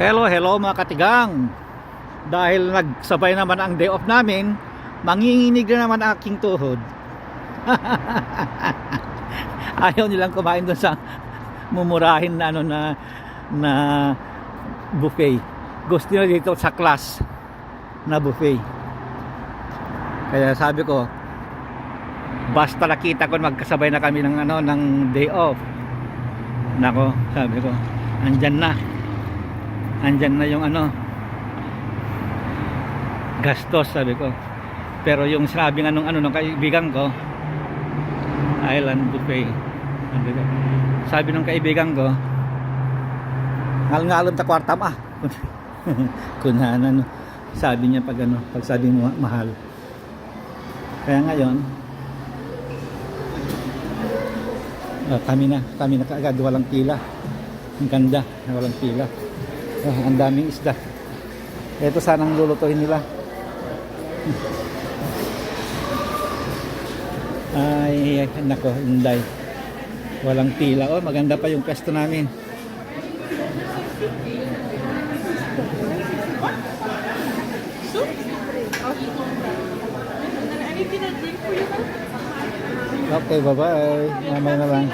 Hello, hello mga katigang. Dahil nagsabay naman ang day off namin, manginginig na naman ang aking tuhod. Ayaw nilang kumain doon sa mumurahin na ano na na buffet. Gusto nila dito sa class na buffet. Kaya sabi ko, basta nakita ko magkasabay na kami ng ano ng day off. Nako, sabi ko, andyan na andyan na yung ano gastos sabi ko. Pero yung sabi nga nung ano nung kaibigan ko island buffet. Sabi ko sabi nung kaibigan ko ngal ngalon ta kwartam ah kunhanan no. sabi niya pag ano pag sabi mo mahal. Kaya ngayon ah, kami na kami na kaagad. Walang pila. Ang ganda walang pila Ah, ang daming isda. Ito sanang lulutuin nila. Ay, nako, hinday. Walang pila. Oh, maganda pa yung pwesto namin. Okay, bye-bye. Mamaya na lang.